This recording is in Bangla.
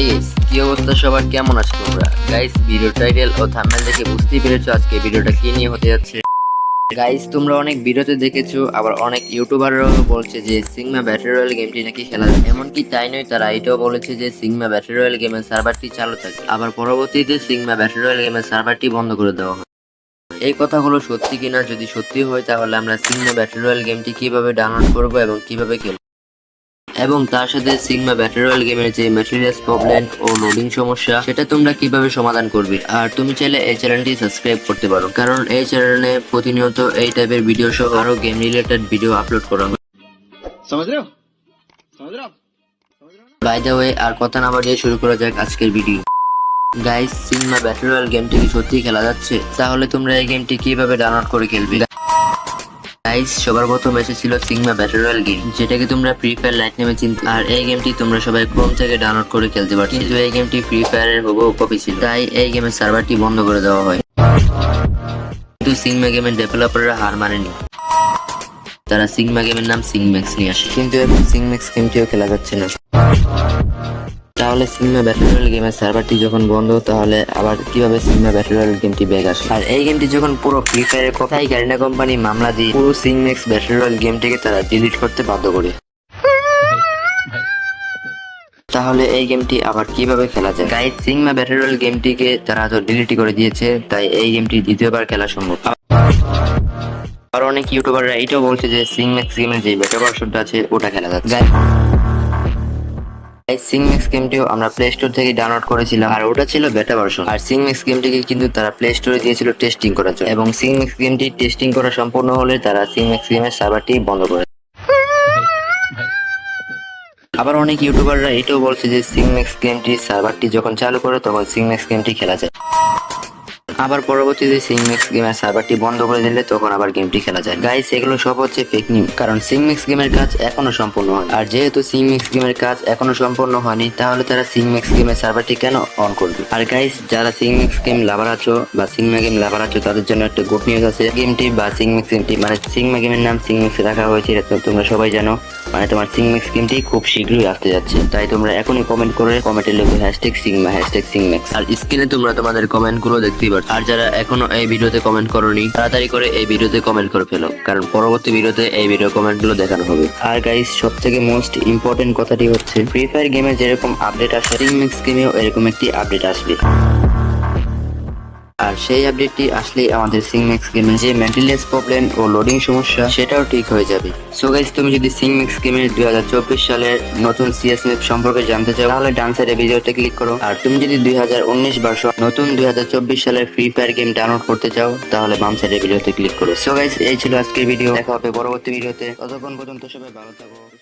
এই, কি অবস্থা সবার? কেমন আছো তোমরা? গাইস ভিডিও টাইটেল ও থাম্বনেল দেখে বুঝতেই পেরেছ আজকে ভিডিওটা কি নিয়ে হতে যাচ্ছে। গাইস তোমরা অনেক ভিডিওতে দেখেছ, আবার অনেক ইউটিউবাররাও বলছে যে সিগমা ব্যাটারি রয়্যাল গেমটি নাকি খেলা যায়। এমনকি তাই নয়, তারা এটাও বলেছে যে সিগমা ব্যাটারি রয়্যাল গেমের সার্ভারটি চালু থাকে আবার পরবর্তীতে সিগমা ব্যাটারি রয়্যাল গেমের সার্ভারটি বন্ধ করে দেওয়া হয়। এই কথাগুলো সত্যি কিনা যদি সত্যি হয়, তাহলে আমরা সিগমা ব্যাটারি রয়্যাল গেমটি কীভাবে ডাউনলোড করব এবং কীভাবে খেলব? এবং তার সাথে সিগমা গেম গেমের যে মেটেরিয়ালস প্রবলেম ও লোডিং সমস্যা সেটা তোমরা কীভাবে সমাধান করবে? আর তুমি চাইলে এই চ্যানেলটি সাবস্ক্রাইব করতে পারো। কারণ এই চ্যানেলে প্রতিনিয়ত এই টাইপের ভিডিও সহ আরও গেম রিলেটেড ভিডিও আপলোড করা হয়। বাই দ্য ওয়ে আর কথা না বাড়িয়ে শুরু করা যাক আজকের ভিডিও গাইস সিনেমা ব্যাটার গেমটি কি সত্যি খেলা যাচ্ছে? তাহলে তোমরা এই গেমটি কীভাবে ডাউনলোড করে খেলবে? গাইস সবার প্রথম এসেছিল সিগমা ব্যাটারি রয়্যাল গেম যেটাকে তোমরা ফ্রি ফায়ার লাইট নামে চিনতে আর এই গেমটি তোমরা সবাই ক্রোম থেকে ডাউনলোড করে খেলতে পারো। কিন্তু এই গেমটি ফ্রি ফায়ারের হুবহু কপি ছিল। তাই এই গেমের সার্ভারটি বন্ধ করে দেওয়া হয়। কিন্তু সিগমা গেমের ডেভেলপাররা হার মানেনি। তারা সিগমা গেমের নাম সিংম্যাক্স নিয়ে আসে। কিন্তু এখন সিংম্যাক্স গেমটিও খেলা যাচ্ছে না। তাহলে সিনেমা ব্যাটল রয়্যাল গেমের সার্ভারটি যখন বন্ধ, তাহলে আবার কীভাবে সিনেমা ব্যাটল রয়্যাল গেমটি ব্যাগ আসে আর এই গেমটি যখন পুরো ফ্রি ফায়ারের কথাই গারিনা কোম্পানি মামলা দিয়ে পুরো সিংম্যাক্স ব্যাটল রয়্যাল গেমটিকে তারা ডিলিট করতে বাধ্য করে। তাহলে এই গেমটি আবার কীভাবে খেলা যায়? গাইড সিংমা ব্যাটল রয়্যাল গেমটিকে তারা তো ডিলিট করে দিয়েছে, তাই এই গেমটি দ্বিতীয়বার খেলা সম্ভব। আর অনেক ইউটিউবাররা এটাও বলছে যে সিংম্যাক্স গেমের যে বেটা ভার্সনটা আছে, ওটা খেলা যাচ্ছে। এই সিংম্যাক্স গেমটিও আমরা প্লে স্টোর থেকে ডাউনলোড করেছিলাম। আর ওটা ছিল বেটা ভার্সন আর সিংম্যাক্স গেমটিকে কিন্তু তারা প্লে স্টোরে দিয়েছিল টেস্টিং করার জন্য। এবং সিংম্যাক্স গেমটি টেস্টিং করা সম্পূর্ণ হলে তারা সিংম্যাক্স গেমের সার্ভারটি বন্ধ করে আবার অনেক ইউটিউবাররা এটাও বলছে যে সিংম্যাক্স গেমটি সার্ভারটি যখন চালু করে তখন সিংম্যাক্স গেমটি খেলা যায়। আবার পরবর্তীতে সিংম্যাক্স গেমের সার্ভারটি বন্ধ করে দিলে তখন আবার গেমটি খেলা যায়। গাইস এগুলো সব হচ্ছে ফেক নিউজ কারণ সিংম্যাক্স গেমের কাজ এখনও সম্পূর্ণ হয় আর যেহেতু সিংম্যাক্স গেমের কাজ এখনও সম্পূর্ণ হয়নি, তাহলে তারা সিংম্যাক্স গেমের সার্ভারটি কেন অন করবে? আর গাইস যারা সিংম্যাক্স গেম লাভার আছো বা সিংমা গেম লাভার আছো, তাদের জন্য একটা গুড নিউজ আছে। গেমটি বা সিংম্যাক্স গেমটি মানে সিংমা গেমের নাম সিংম্যাক্স রাখা হয়েছে তোমরা সবাই জানো। মানে তোমার সিংম্যাক্স গেমটি খুব শীঘ্রই আসতে যাচ্ছে। তাই তোমরা এখনই কমেন্ট করে কমেন্টে লিখবে হ্যাশট্যাগ সিংমা হ্যাশট্যাগ সিংম্যাক্স আর স্ক্রিনে তোমরা তোমাদের কমেন্টগুলো দেখতেই পাচ্ছ আর যারা এখনও এই ভিডিওতে কমেন্ট করোনি, তাড়াতাড়ি করে এই ভিডিওতে কমেন্ট করে ফেলো। কারণ পরবর্তী ভিডিওতে এই ভিডিও কমেন্টগুলো দেখানো হবে। আর গাইস সব থেকে মোস্ট ইম্পর্টেন্ট কথাটি হচ্ছে ফ্রি ফায়ার গেমে যেরকম আপডেট আসে সিংম্যাক্স গেমেও এরকম একটি আপডেট আসবে। আর সেই আপডেটটি আসলেই আমাদের সিংম্যাক্স গেমের যে মেন্টেলিয়াস প্রবলেম ও লোডিং সমস্যা, সেটাও ঠিক হয়ে যাবে। সো গাইস তুমি যদি সিংম্যাক্স গেমের দুই হাজার চব্বিশ সালের নতুন সিএস ম্যাপ সম্পর্কে জানতে চাও, তাহলে ডান সাইডে ভিডিওতে ক্লিক করো। আর তুমি যদি দুই হাজার উনিশ ভার্সন নতুন দুই হাজার চব্বিশ সালের ফ্রি ফায়ার গেম ডাউনলোড করতে চাও, তাহলে বাম সাইডে ভিডিওতে ক্লিক করো। সো গাইস এই ছিল আজকের ভিডিও দেখা হবে পরবর্তী ভিডিওতে ততক্ষণ পর্যন্ত সবাই ভালো থাকো।